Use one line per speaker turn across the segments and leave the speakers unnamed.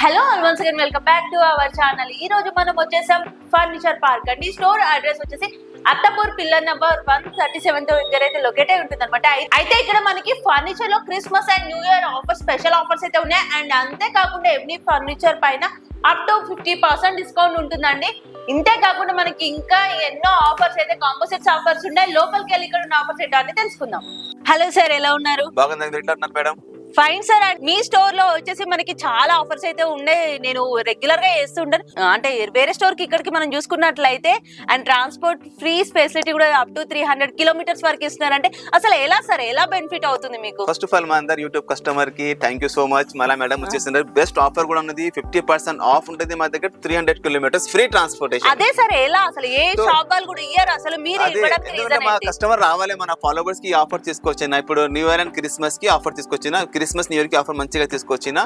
Hello once again welcome back to our channel ఈ రోజు మనం వచ్చేసాం ఫర్నిచర్ పార్క్ అండి. స్టోర్ అడ్రస్ వచ్చేసి Attapur pillar number one thirty seven దగ్గర అయితే లొకేట్ అయి ఉంటుంది అనమాట అయితే ఇక్కడ మనకి ఫర్నిచర్లో Christmas and new year offer special offers అయితే ఉన్నాయి. అండ్ అంతేకాకుండా ఎవ్రీ ఫర్నిచర్ పైన up to fifty percent discount ఉంటుందండి. ఇంతే కాకుండా మనకి ఇంకా ఎన్నో ఆఫర్స్ అయితే కాంపోజిట్స్ ఆఫర్స్ ఉన్నాయి. లోపలికి వెళ్ళి ఇక్కడ ఉన్న ఆఫర్స్ ఏంటో అని తెలుసుకుందాం. హలో సార్ ఎలా ఉన్నారు?
బాగుంది. ఉన్నారు మేడం?
ఫైన్ సార్ మీ స్టోర్లో వచ్చేసి మనకి చాలా ఆఫర్స్ అయితే ఉండే నేను రెగ్యులర్గా వేస్తుంటాను అంటే వేరే స్టోర్కి ఇక్కడికి మనం చూసుకున్నట్లయితే అండ్ ట్రాన్స్పోర్ట్ ఫ్రీ ఫెసిలిటీ కూడా up to three hundred kilometres వరకు ఇస్తున్నారంటే అసలు ఎలా సార్ ఎలా బెనిఫిట్ అవుతుంది మీకు?
ఫస్ట్ ఆఫ్ ఆల్ మా అందరు యూట్యూబ్ కస్టమర్కి థ్యాంక్ యూ సో మచ్ మళ్ళీ మేడం వచ్చేసినారు బెస్ట్ ఆఫర్ కూడా ఉన్నది. ఫిఫ్టీ పర్సెంట్ ఆఫ్ ఉంటుంది మా దగ్గర. Three hundred kilometres free transportation
అదే సార్ ఎలా? అసలు ఏ షాప్ వాళ్ళు కూడా ఇయ్యారు. అసలు మీరు
మా కస్టమర్ రావాలి. మన ఫాలోవర్స్కి ఆఫర్ తీసుకొచ్చిన ఇప్పుడు న్యూ ఇయర్ అండ్ క్రిస్మస్కి ఆఫర్ తీసుకొచ్చిన క్రిస్మస్ న్యూ ఇయర్కి ఆఫర్ మంచిగా తీసుకొచ్చిన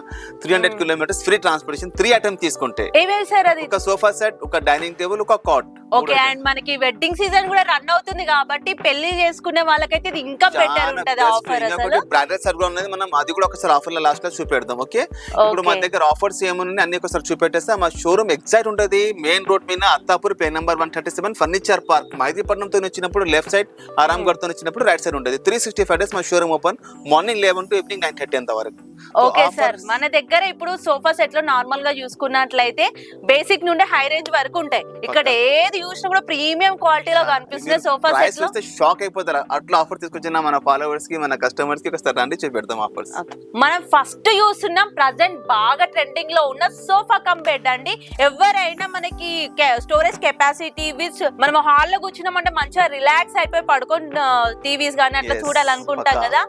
three hundred. Kilometres free transportation three item తీసుకుంటే.
ఏమేమి సార్ అది.
ఒక సోఫా సెట్ ఒక డైనింగ్ టేబుల్ ఒక కాట్.
ఓకే అండ్ మనకి వెడ్డింగ్ సీజన్ కూడా రన్ అవుతుంది కాబట్టి పెళ్ళి చేసుకునే వాళ్ళకైతే ఇది ఇంకా బెటర్ ఉంటది ఆఫర్ అసలు.
బ్రాండెడ్ సర్వర్ ఉన్నది. మనం అది కూడా ఒకసారి ఆఫర్లో లాస్ట్లో చూపెడదాం ఓకే? ఇప్పుడు మన. దగ్గర ఆఫర్స్ ఏమున్నాయి అన్ని ఒకసారి చూపెట్టేస్తే మా షోరూమ్ ఎగ్జాక్ట్ ఉంటుంది. మెయిన్ రోడ్ మీద Attapur pay number one thirty seven furniture park మైదీపట్నంతో వచ్చినప్పుడు లెఫ్ట్ సైడ్ ఆరాంగఢ్తో వచ్చినప్పుడు రైట్ సైడ్ ఉంటుంది. త్రీ సిక్స్టీ ఫైవ్ డేస్ మా showroom open morning eleven to evening nine అంత వరకు.
Okay sir. మన దగ్గర ఇప్పుడు సోఫా సెట్లో నార్మల్గా చూసుకున్నట్లయితే బేసిక్ నుండి హై రేంజ్ వరకు ఉంటాయి. ఇక్కడ ఏది చూసినా కూడా ప్రీమియం క్వాలిటీలో కనిపిస్తుంది సోఫా
సెట్లో షాక్ అయిపోతారు. అట్లా ఆఫర్ తీసుకొచ్చిన మన ఫాలోవర్స్కి మన కస్టమర్స్కి ఒకసారి రండి చూపెడతాం ఆఫర్స్
మనం ఫస్ట్ చూస్తున్నాం ప్రజెంట్ బాగా ట్రెండింగ్లో ఉన్న సోఫా కమ్ బెడ్ అండి. ఎవరైనా మనకి స్టోరేజ్ కెపాసిటీ విత్ మనం హాల్లో కూర్చున్నామంటే మంచిగా రిలాక్స్ అయిపోయి పడుకొని టీవీస్ కానీ అట్లా చూడాలనుకుంటాం. కదా.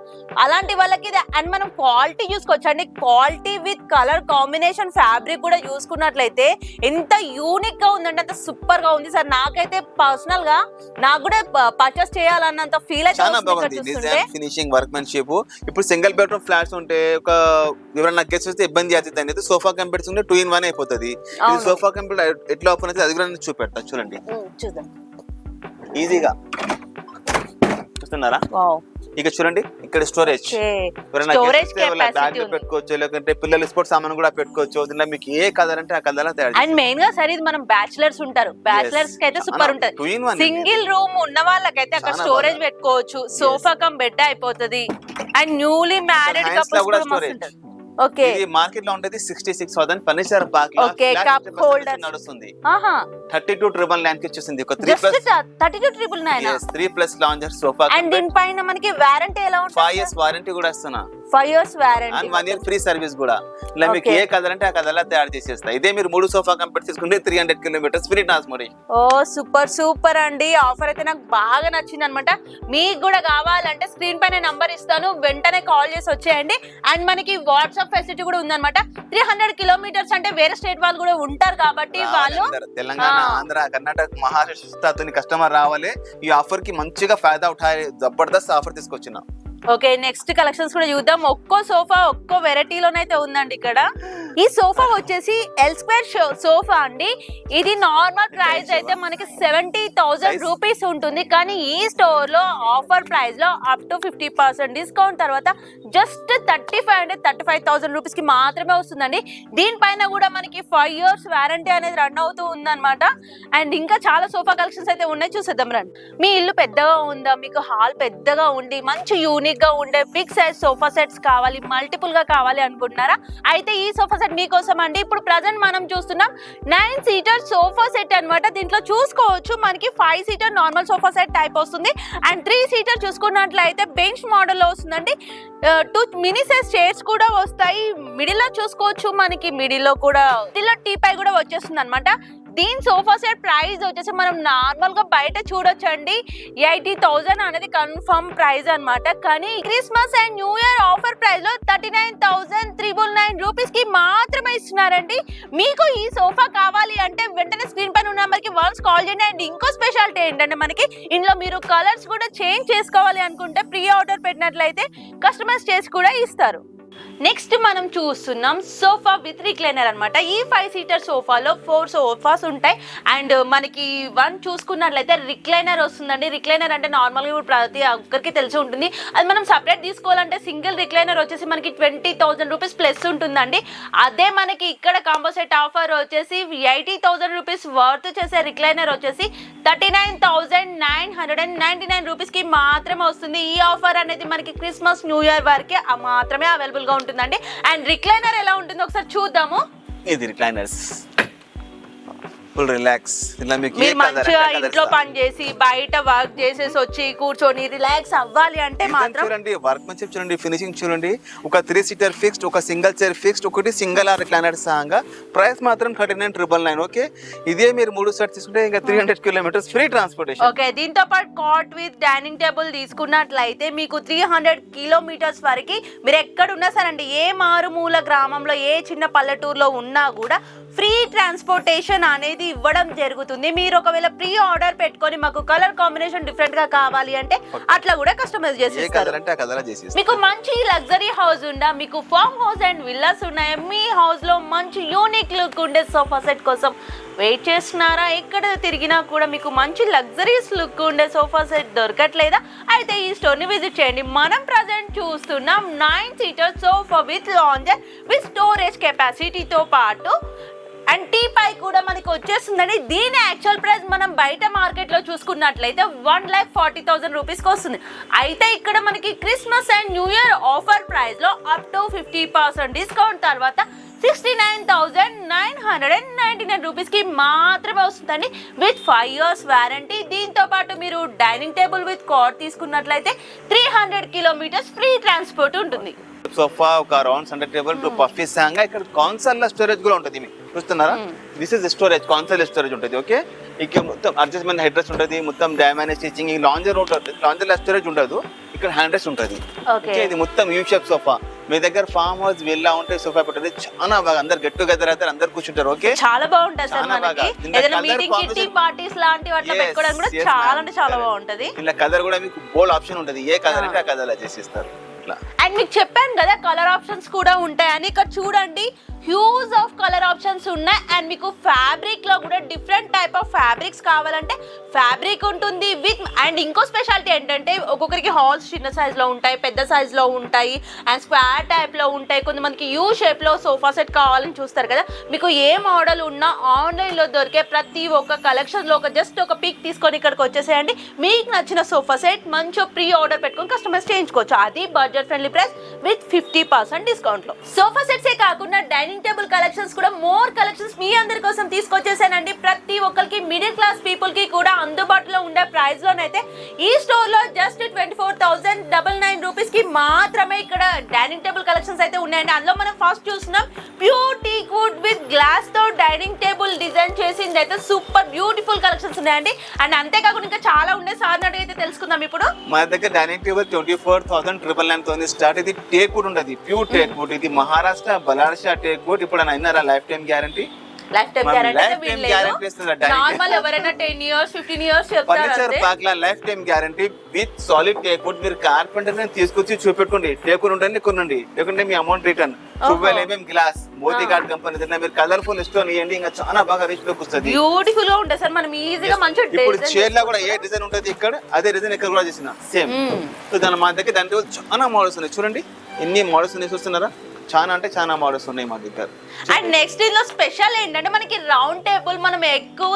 అలాంటి వాళ్ళకి ఇది అండ్ మనం క్వాలిటీ చూసుకోవచ్చు అండి quality with colour combination fabric కూడా చూసుకున్నట్లయితే ఎంత యూనిక్గా ఉందంటే అంత సూపర్గా ఉంది. సార్ నాకైతే పర్సనల్గా నాకు కూడా పర్చేస్ చేయాలన్నంత ఫీల్ అయితే
ఫినిషింగ్ వర్క్మెన్షిప్ ఇప్పుడు సింగిల్ బెడ్రూమ్ ఫ్లాట్స్ ఉంటే ఒక ఎవరైనా గెస్ట్ వస్తే ఇబ్బంది అవుతుంది అనేది సోఫా కంప్యూటర్స్ ఉంటే టూ ఇన్ వన్ అయిపోతుంది. సోఫా కంప్యూటర్ ఎట్లా ఓపెన్ అయితే అది కూడా చూపెడతా. చూడండి.
చూద్దాం.
ఈజీగా చూస్తున్నారా ఇక చూడండి ఇక్కడ స్టోరేజ్
బ్యాగ్లో.
పెట్టుకోవచ్చు లేకుంటే పిల్లల స్పోర్ట్స్ సామాన్ కూడా పెట్టుకోవచ్చు దీనిలో మీకు ఏ కలర్ అంటే ఆ కలర్ తయారు
అండ్ మెయిన్గా సరే ఇది మనం బ్యాచిలర్స్ ఉంటారు. బ్యాచిలర్స్కి అయితే సూపర్ ఉంటది. సింగిల్ రూమ్ ఉన్న వాళ్ళకైతే అక్కడ స్టోరేజ్. పెట్టుకోవచ్చు. సోఫా కమ్ బెడ్ అయిపోతుంది. అండ్ న్యూలీ మ్యారీడ్ కపుల్స్
కూడా
మస్తు ఓకే.
ఇది మార్కెట్లో ఉండేది sixty six thousand furniture park
Okay, cup holders.
నడుస్తుంది. థర్టీ టూ ట్రిపుల్ నైన్కి వచ్చేసింది. ఒక three plus
thirty two triple nine
three plus lounger sofa
and దీనిపైన మనకి వారంటీ ఎలా
ఫైవ్
ఉంటుంది
ఇయర్స్ వారంటీ కూడా ఇస్తున్నా.
Five years
and one
warranty
year free service కూడా. ఇలా మీకు. ఏ అంటే ఆ కలర్ తయారు చేసేస్తా. ఇదే మీరు మూడు సోఫా కంపెనీ తీసుకుంటే three hundred kilometres free transportation
ఓ సూపర్ సూపర్ అండి. ఆఫర్ అయితే నాకు బాగా నచ్చింది అనమాట మీకు కూడా కావాలంటే స్క్రీన్ పైన నంబర్ ఇస్తాను. వెంటనే కాల్ చేసి వచ్చేయండి. అండ్ మనకి వాట్సాప్ ఫెసిలిటీ కూడా ఉందన్నమాట త్రీ హండ్రెడ్ కిలోమీటర్స్ అంటే వేరే స్టేట్ వాళ్ళు కూడా ఉంటారు కాబట్టి వాళ్ళు
తెలంగాణ. ఆంధ్ర కర్ణాటక మహారాష్ట్ర కస్టమర్ రావాలి. ఈ ఆఫర్కి మంచిగా ఫాయిదా ఉఠాయి జబర్దస్త్ ఆఫర్ తీసుకొచ్చిన.
ఓకే నెక్స్ట్ కలెక్షన్స్ కూడా చూద్దాం. ఒక్కో సోఫా ఒక్కో వెరైటీలోనైతే ఉందండి ఇక్కడ. ఈ సోఫా వచ్చేసి ఎల్ స్క్వేర్ సోఫా అండి. ఇది నార్మల్ ప్రైస్ అయితే మనకి సెవెంటీ థౌసండ్? రూపీస్ ఉంటుంది. కానీ ఈ స్టోర్లో ఆఫర్ ప్రైస్లో up to fifty percent discount తర్వాత just thirty five hundred thirty five thousand రూపీస్కి మాత్రమే వస్తుందండి. దీనిపైన కూడా మనకి ఫైవ్ ఇయర్స్ వారంటీ అనేది రన్ అవుతూ ఉందన్నమాట. అండ్ ఇంకా చాలా సోఫా కలెక్షన్స్ అయితే ఉన్నాయి. చూసేద్దాం రండి. మీ ఇల్లు పెద్దగా ఉందా? మీకు హాల్ పెద్దగా ఉండి మంచి యూనిక్ గా ఉండే బిగ్ సైజ్ సోఫా సెట్స్ కావాలి మల్టిపుల్గా కావాలి అనుకుంటున్నారా? అయితే ఈ సోఫా సెట్ మీకోసం అండి. ఇప్పుడు ప్రజెంట్ మనం చూస్తున్నాం నైన్ సీటర్ సోఫా సెట్ అన్నమాట. దీంట్లో చూసుకోవచ్చు మనకి five seater normal sofa set type వస్తుంది. అండ్ త్రీ సీటర్ చూసుకున్నట్లయితే బెంచ్ మోడల్లో వస్తుందండి. టూ మినీ సైజ్ చైర్స్ కూడా వస్తాయి. మిడిల్లో చూసుకోవచ్చు మనకి. మిడిల్లో కూడా మిడిల్లో టీ పై కూడా వచ్చేస్తుంది అనమాట దీని సోఫా సెట్ ప్రైస్ వచ్చేసి మనం నార్మల్గా బయట చూడొచ్చండి. ఎయిటీ థౌజండ్ అనేది కన్ఫర్మ్ ప్రైస్ అనమాట కానీ Christmas and new year offer ప్రైస్లో thirty nine thousand triple nine రూపీస్కి మాత్రమే ఇస్తున్నారండి. మీకు ఈ సోఫా కావాలి అంటే వెంటనే స్క్రీన్ పైన ఉన్న నెంబర్కి వన్స్ కాల్ చేయండి. అండ్ ఇంకో స్పెషాలిటీ ఏంటంటే మనకి ఇందులో మీరు కలర్స్ కూడా చేంజ్ చేసుకోవాలి అనుకుంటే ప్రీ ఆర్డర్ పెట్టినట్లయితే కస్టమైజ్ చేసి కూడా ఇస్తారు. నెక్స్ట్ మనం చూస్తున్నాం సోఫా విత్ రిక్లైనర్ అనమాట ఈ ఫైవ్ సీటర్ సోఫాలో ఫోర్ సోఫాస్ ఉంటాయి. అండ్ మనకి వన్ చూసుకున్నట్లయితే రిక్లైనర్ వస్తుందండి. రిక్లైనర్ అంటే నార్మల్గా ఇప్పుడు ప్రతి ఒక్కరికి తెలిసి ఉంటుంది. అది మనం సపరేట్ తీసుకోవాలంటే సింగిల్ రిక్లైనర్ వచ్చేసి మనకి ట్వంటీ థౌసండ్ రూపీస్ ప్లస్ ఉంటుందండి. అదే మనకి ఇక్కడ కాంబో సెట్ ఆఫర్ వచ్చేసి ఎయిటీ థౌసండ్ రూపీస్ వర్త్ చేసే రిక్లైనర్ వచ్చేసి thirty nine thousand nine hundred and ninety nine రూపీస్కి మాత్రమే వస్తుంది. ఈ ఆఫర్ అనేది మనకి క్రిస్మస్ న్యూ ఇయర్ వరకే ఆ మాత్రమే అవైలబుల్గా ఉంటుందండి? అండ్ రిక్లైనర్ ఎలా ఉంటుందో ఒకసారి చూద్దాము.
ఇది రిక్లైనర్స్ ఫుల్ రిలాక్స్ ఇలా మీకు
మీరు మంచిగా ఇంట్లో. పని చేసి బయట వర్క్ చేసేసి వచ్చి కూర్చొని రిలాక్స్ అవ్వాలి అంటే మాత్రం
చూడండి వర్క్ మంచి చూడండి ఫినిషింగ్ చూడండి. ఒక త్రీ సీటర్ ఫిక్స్డ్ ఒక సింగిల్ చైర్ ఫిక్స్డ్ ఒకటి సింగిల్ ఆర్ రిక్లైనర్ సహంగా ప్రైస్ మాత్రం thirty nine triple nine okay ఇదే మీరు మూడు సెట్ తీసుకుంటే ఇంకా three hundred kilometres free transportation
okay దీంతో పాటు కాట్ విత్ డైనింగ్ టేబుల్ తీసుకున్నట్లయితే మీకు త్రీ హండ్రెడ్ కిలోమీటర్స్ వరకు మీరు ఎక్కడ ఉన్నా సరే అండి ఏ మారుమూల గ్రామంలో ఏ చిన్న పల్లెటూరులో ఉన్నా కూడా ఫ్రీ ట్రాన్స్పోర్టేషన్ అనేది ఇవ్వడం జరుగుతుంది. మీరు ఒకవేళ ప్రీ ఆర్డర్ పెట్టుకొని మాకు కలర్ కాంబినేషన్ డిఫరెంట్గా కావాలి అంటే అట్లా కూడా కస్టమైజ్ చేసి మీకు మంచి లగ్జరీ హౌస్ ఉందా? మీకు ఫార్మ్ హౌస్ అండ్ విల్లాస్ ఉన్నాయా? మీ హౌస్లో మంచి యూనిక్ లుక్ ఉండే సోఫా సెట్ కోసం వెయిట్ చేస్తున్నారా? ఎక్కడ తిరిగినా కూడా మీకు మంచి లగ్జరీస్ లుక్ ఉండే సోఫా సెట్ దొరకట్లేదా? అయితే ఈ స్టోర్ని విజిట్ చేయండి. మనం ప్రజెంట్ చూస్తున్నాం nine seater sofa with lounger with storage కెపాసిటీతో పాటు అండ్ టీ పై కూడా మనకి వచ్చేస్తుందండి. దీని యాక్చువల్ ప్రైస్ మనం బయట మార్కెట్లో చూసుకున్నట్లయితే వన్ ల్యాక్ ఫార్టీ థౌసండ్ రూపీస్కి వస్తుంది. అయితే ఇక్కడ మనకి Christmas and new year offer ప్రైస్లో up to fifty percent discount తర్వాత sixty nine thousand nine hundred and ninety nine రూపీస్కి మాత్రమే వస్తుందండి. విత్ ఫైవ్ ఇయర్స్ వారంటీ దీంతో పాటు మీరు డైనింగ్ టేబుల్ విత్ కాట్ తీసుకున్నట్లయితే three hundred kilometres free transport ఉంటుంది.
సోఫా ఒక round centre table two puffy సహంగా ఇక్కడ కాన్సల్ స్టోరేజ్ కూడా ఉంటుంది. మీకు చూస్తున్నారా? This is storage console storage ఉంటుంది ఓకే ఇక మొత్తం అడ్జస్ట్మెంట్ హెడ్ రెస్ట్ ఉంటుంది మొత్తం డ్యామేజ్ స్టిచింగ్ ఈ లాంజర్ ఉంటుంది లాంజర్ స్టోరేజ్ ఉండదు ఇక్కడ హ్యాండ్ రెస్ట్ ఉంటుంది.
ఓకే
ఇది మొత్తం యూ షేప్ సోఫా మీ దగ్గర ఫామ్ హౌస్ విల్లా ఉంటే సోఫా పెట్టండి చాలా బాగా అందరు గెట్ టుగెదర్ అయితే అందరు కూర్చుంటారు ఓకే
చాలా బాగుంటుంది సార్ మనకి. ఏదైనా మీటింగ్ కిట్టి పార్టీస్ లాంటివి అట్లా
Yes,
పెట్టుకోవడం కూడా
yes,
చాలా. అంటే చాలా. బాగుంటది.
ఇలా కలర్ కూడా మీకు బోల్డ్ ఆప్షన్ ఉంటుంది. ఏ కలర్. అంటే ఆ కలర్ చేసిస్తారు ఇట్లా.
అండ్ మీకు చెప్పాను కదా కలర్ ఆప్షన్స్ కూడా ఉంటాయని. ఇక్కడ చూడండి హ్యూజ్ ఆఫ్ కలర్ ఆప్షన్స్ ఉన్నాయి. అండ్ మీకు ఫ్యాబ్రిక్లో కూడా డిఫరెంట్ టైప్ ఆఫ్ ఫ్యాబ్రిక్స్ కావాలంటే ఫ్యాబ్రిక్ ఉంటుంది విత్ అండ్ ఇంకో స్పెషాలిటీ ఏంటంటే ఒక్కొక్కరికి హాల్స్ చిన్న సైజులో లో ఉంటాయి పెద్ద సైజులో లో ఉంటాయి అండ్ స్క్వేర్ టైప్లో ఉంటాయి. కొంతమందికి యూ షేప్లో సోఫా సెట్ కావాలని చూస్తారు కదా. మీకు ఏ మోడల్ ఉన్నా ఆన్లైన్లో దొరికే ప్రతి ఒక్క కలెక్షన్లో ఒక జస్ట్ ఒక పిక్ తీసుకొని ఇక్కడికి వచ్చేసేయండి. మీకు నచ్చిన సోఫా సెట్ మంచిగా ప్రీ ఆర్డర్ పెట్టుకొని కస్టమైజ్ చేయించుకోవచ్చు. అది budget friendly price with fifty percent డిస్కౌంట్లో. సోఫా సెట్స్ కాకుండా డైనింగ్ టేబుల్ కలెక్షన్స్ కూడా మోర్ కలెక్షన్స్ మీ అందరి కోసం తీసుకొచ్చేసానండి. ప్రతి ఒక్కరికి మిడిల్ క్లాస్ పీపుల్కి కూడా అందుబాటులో ఉండే ప్రైస్ లోనైతే ఈ స్టోర్లో just twenty four thousand double nine రూపీస్కి మాత్రమే ఇక్కడ డైనింగ్ టేబుల్ కలెక్షన్స్ అయితే ఉన్నాయండి. అందులో మనం ఫస్ట్ చూస్తున్నాం ప్యూర్ టీ వుడ్ విత్ గ్లాస్తో డైనింగ్ టేబుల్ డిజైన్ చేసింది అయితే సూపర్ బ్యూటిఫుల్ కలెక్షన్స్ ఉన్నాయండి. అండ్ అంతేకాకుండా ఇంకా చాలా ఉన్నాయి. సార్ అయితే తెలుసుకుందాం ఇప్పుడు.
మన దగ్గర dining table twenty four thousand triple nine తోని స్టార్ట్ ఇది టేక్ వుడ్ ఉండదు. ప్యూర్ టేక్ వుడ్ ఇది మహారాష్ట్ర బలార్షా టేక్ వుడ్ ఇప్పుడు అయినారా lifetime guarantee
lifetime guarantee normal ఎవరైనా టెన్ ఇయర్స్ ఫిఫ్టీన్ ఇయర్స్ చెప్తారు
ఫర్నిచర్
అంతే
పార్క్ లా lifetime guarantee with solid మీరు కార్పెంటర్ తీసుకొచ్చి చూపెట్టుకోండి. టేక్ వుడ్ ఉంటుంది కొనండి. లేకుంటే మీ amount return twelve MM glass మోదీ కార్డ్ కంపెనీ తిన్నా మీరు కలర్ఫుల్ స్టోన్ ఇవ్వండి ఇంకా చాలా బాగా రిచ్ లుక్ వస్తుంది.
బ్యూటిఫుల్గా ఉంటుంది సార్ మనం ఈజీగా మంచిగా
ఇప్పుడు చైర్లో కూడా ఏ డిజైన్ ఉంటుంది ఇక్కడ అదే డిజైన్ ఇక్కడ కూడా చేసిన. సేమ్
మ్మ్.
సో దాని మా దగ్గర దాంట్లో చాలా మోడల్స్ ఉన్నాయి. చూడండి ఎన్ని మోడల్స్ ఉన్నాయి చూస్తున్నారా? చాలా అంటే చాలా మోడల్స్ ఉన్నాయి మా దగ్గర.
అండ్ నెక్స్ట్ ఇందులో స్పెషల్ ఏంటంటే మనకి రౌండ్ టేబుల్ మనం ఎక్కువ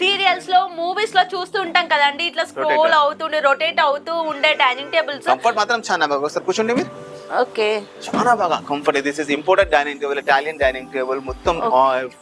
సీరియల్స్లో మూవీస్లో చూస్తూ ఉంటాం కదండి. ఇట్లా స్క్రోల్. అవుతుండే రొటేట్ అవుతూ ఉండే డైనింగ్ టేబుల్స్
కంఫర్ట్ మాత్రం చాలా బాగా. ఒకసారి కూర్చోండి మీరు.
ఓకే.
చాలా బాగా comfort this is imported dining table Italian dining table మొత్తం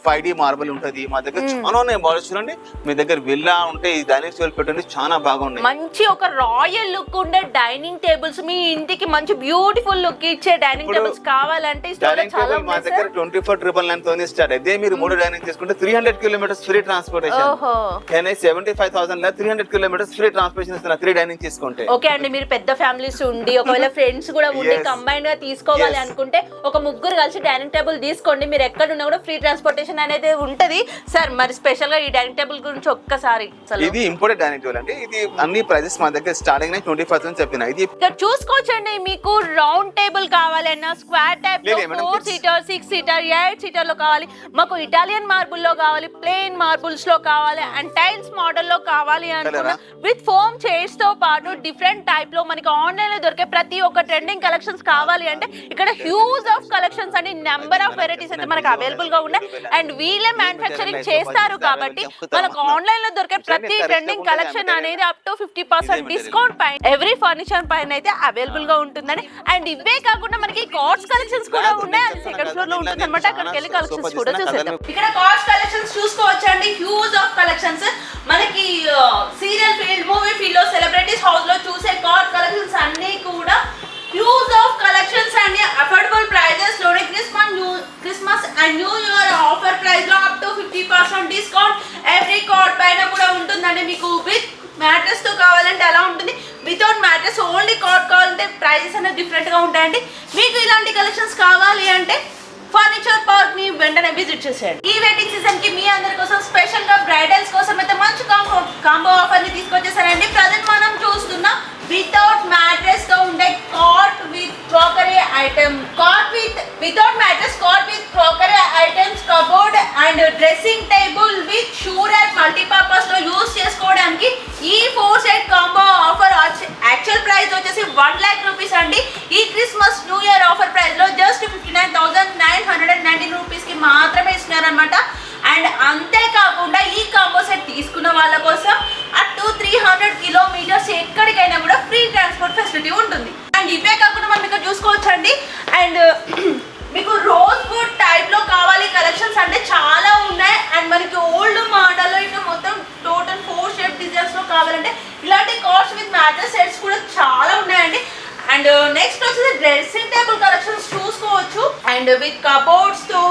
ఫైవ్ డి మార్బుల్ ఉంటుంది. మా దగ్గర చాలా ఉన్నాయి మోడల్స్ చూడండి. మీ దగ్గర విల్లా ఉంటే ఈ డైనింగ్ టేబుల్ పెట్టండి. చాలా బాగున్నాయి
మంచి ఒక రాయల్ లుక్ ఉండే డైనింగ్ టేబుల్స్ మీ ఇంటికి మంచి బ్యూటిఫుల్ లుక్ ఇచ్చే డైనింగ్ టేబుల్స్ కావాలంటే
డైనింగ్
చాలా
టేబుల్ మా దగ్గర ట్వంటీ ఫోర్ ట్రిపుల్ నైన్ తోనే స్టార్ట్ అయితే మీరు మూడు డైనింగ్ తీసుకుంటే three hundred kilometres free transportation seventy five థౌసండ్లో three hundred kilometres free transportation ఇస్తున్నా? త్రీ డైనింగ్ తీసుకుంటే
ఓకే అండి మీరు పెద్ద ఫ్యామిలీస్ ఉండి ఒకవేళ ఫ్రెండ్స్ కూడా ఉండి
Yes,
కంబైన్గా తీసుకోవాలి. అనుకుంటే ఒక ముగ్గురు కలిసి డైనింగ్ టేబుల్ తీసుకోండి. మీరు ఎక్కడ ఉన్నా కూడా ఫ్రీ ట్రాన్స్పోర్టేషన్ అనేది ఉంటది. సార్ మరి స్పెషల్గా ఈ డైనింగ్ టేబుల్ గురించి ఒక్కసారి
ఇది ఇంపోర్టెడ్ డైనింగ్ టేబుల్ అండి. ఇది అన్ని ప్రైజెస్ మా దగ్గర స్టార్టింగ్ ట్వంటీ ఫైవ్ థౌసండ్ చెప్పిన. ఇది
ఇక్కడ చూసుకోవచ్చండి. మీకు రౌండ్ టేబుల్ కావాలన్నా square type four seater six seater eight సీటర్లో కావాలి. మాకు ఇటాలియన్ మార్బుల్లో కావాలి ప్లెయిన్ మార్బుల్స్లో కావాలి అండ్ టైల్స్ మోడల్లో కావాలి అనుకున్న విత్ ఫోమ్ చైర్స్తో పాటు డిఫరెంట్ టైప్లో మనకి ఆన్లైన్లో దొరికే ప్రతి ఒక్క ట్రెండింగ్ కలెక్షన్స్ కావాలి అంటే ఇక్కడ హ్యూజ్ ఆఫ్ కలెక్షన్స్ అని నెంబర్ ఆఫ్ వెరైటీస్ అయితే మనకు అవైలబుల్గా ఉన్నాయి. అండ్ వీళ్ళే మ్యానుఫ్యాక్చరింగ్ చేస్తారు కాబట్టి మనకు ఆన్లైన్లో దొరికే ప్రతి ట్రెండింగ్ కలెక్షన్ అనేది up to fifty percent discount పైన ఎవ్రీ ఫర్నిచర్ పైన అయితే అవైలబుల్గా ఉంటుందని. అండ్ ఇవే కాకుండా మనకి కార్డ్స్ కలెక్షన్స్ కూడా ఉన్నాయి. అది సెకండ్ ఫ్లోర్లో ఉంటుంది అనమాట అక్కడికి వెళ్ళి కలెక్షన్స్ కూడా చూసేద్దాం. ఇక్కడ కార్డ్స్ కలెక్షన్స్ చూసుకోవచ్చు అండి హ్యూజ్ ఆఫ్ కలెక్షన్స్ మనకి సీరియల్ ఫీల్డ్ మూవీ ఫీల్డ్లో సెలబ్రిటీస్ హౌస్లో చూసే కార్డ్ కలెక్షన్స్ అన్ని కూడా huge of collections and affordable ప్రైజెస్లోనే Christmas new Christmas and new year offer ప్రైస్లో up to fifty percent discount every cot పైన కూడా ఉంటుందండి మీకు. విత్ మ్యాట్రెస్తో కావాలంటే అలా ఉంటుంది. వితౌట్ మ్యాట్రెస్ ఓన్లీ కార్డ్ కావాలంటే ప్రైజెస్ అనేది డిఫరెంట్గా ఉంటాయండి. మీకు ఇలాంటి కలెక్షన్స్ కావాలి అంటే ఫర్నిచర్ పార్క్ని వెంటనే విజిట్ చేసేయండి. ఈ వెడ్డింగ్ సీజన్కి మీ అందరి కోసం స్పెషల్గా బ్రైడల్స్ కోసం అయితే మంచి కాంబో కాంబో ఆఫర్ని తీసుకొచ్చేసారండి. ప్రజెంట్ మనం చూస్తున్న వితౌట్ మ్యాట్రెస్తో ఉండే cot with crockery item cot with without mattress cot with crockery items cupboard and dressing table with shoe and మల్టీపర్పస్లో use చేసుకోవడానికి ఈ four set combo offer actual price వచ్చేసి వన్ ల్యాక్ రూపీస్ అండి. ఈ క్రిస్మస్ న్యూ ఇయర్ ఆఫర్ ప్రైస్లో just fifty nine thousand nine hundred and nineteen రూపీస్కి మాత్రమే ఇస్తున్నారనమాట with కబోర్డ్స్తో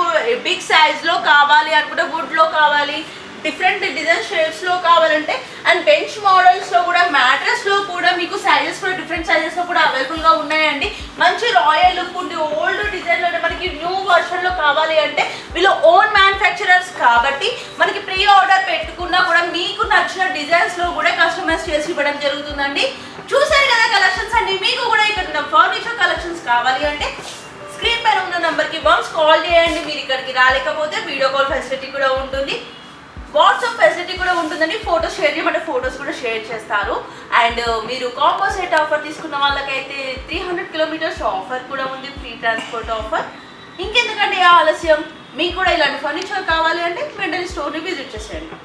big సైజ్లో కావాలి అనుకుంటే వుడ్లో కావాలి డిఫరెంట్ డిజైన్ షేప్స్లో కావాలంటే అండ్ బెంచ్ మోడల్స్లో కూడా మ్యాట్రెస్లో కూడా మీకు సైజెస్ కూడా డిఫరెంట్ సైజెస్లో కూడా అవైలబుల్గా ఉన్నాయండి. మంచి రాయల్ లుక్ ఉంది. ఓల్డ్ డిజైన్లో మనకి న్యూ వర్షన్లో కావాలి అంటే వీళ్ళు ఓన్ మ్యానుఫ్యాక్చరర్స్ కాబట్టి మనకి ప్రీ ఆర్డర్ పెట్టుకున్నా కూడా మీకు నచ్చిన డిజైన్స్లో కూడా కస్టమైజ్ చేసి ఇవ్వడం జరుగుతుందండి. చూసారు కదా కలెక్షన్స్ అండి మీకు కూడా ఇక్కడ ఫర్నిచర్ కలెక్షన్స్ కావాలి అంటే స్క్రీన్ పైన ఉన్న నంబర్కి వన్స్ కాల్ చేయండి మీరు ఇక్కడికి రాలేకపోతే వీడియో కాల్ ఫెసిలిటీ కూడా ఉంటుంది. వాట్సాప్ ఫెసిలిటీ కూడా ఉంటుందండి. ఫోటోస్ షేర్ చేయమంటే ఫోటోస్ కూడా షేర్ చేస్తారు. అండ్ మీరు కాంబో సెట్ ఆఫర్ తీసుకున్న వాళ్ళకైతే త్రీ హండ్రెడ్ కిలోమీటర్స్ ఆఫర్ కూడా ఉంది ఫ్రీ ట్రాన్స్పోర్ట్ ఆఫర్ ఇంకెందుకంటే ఆలస్యం? మీకు కూడా ఇలాంటి ఫర్నిచర్ కావాలి అంటే మెంటల్ స్టోర్ని విజిట్ చేసేయండి.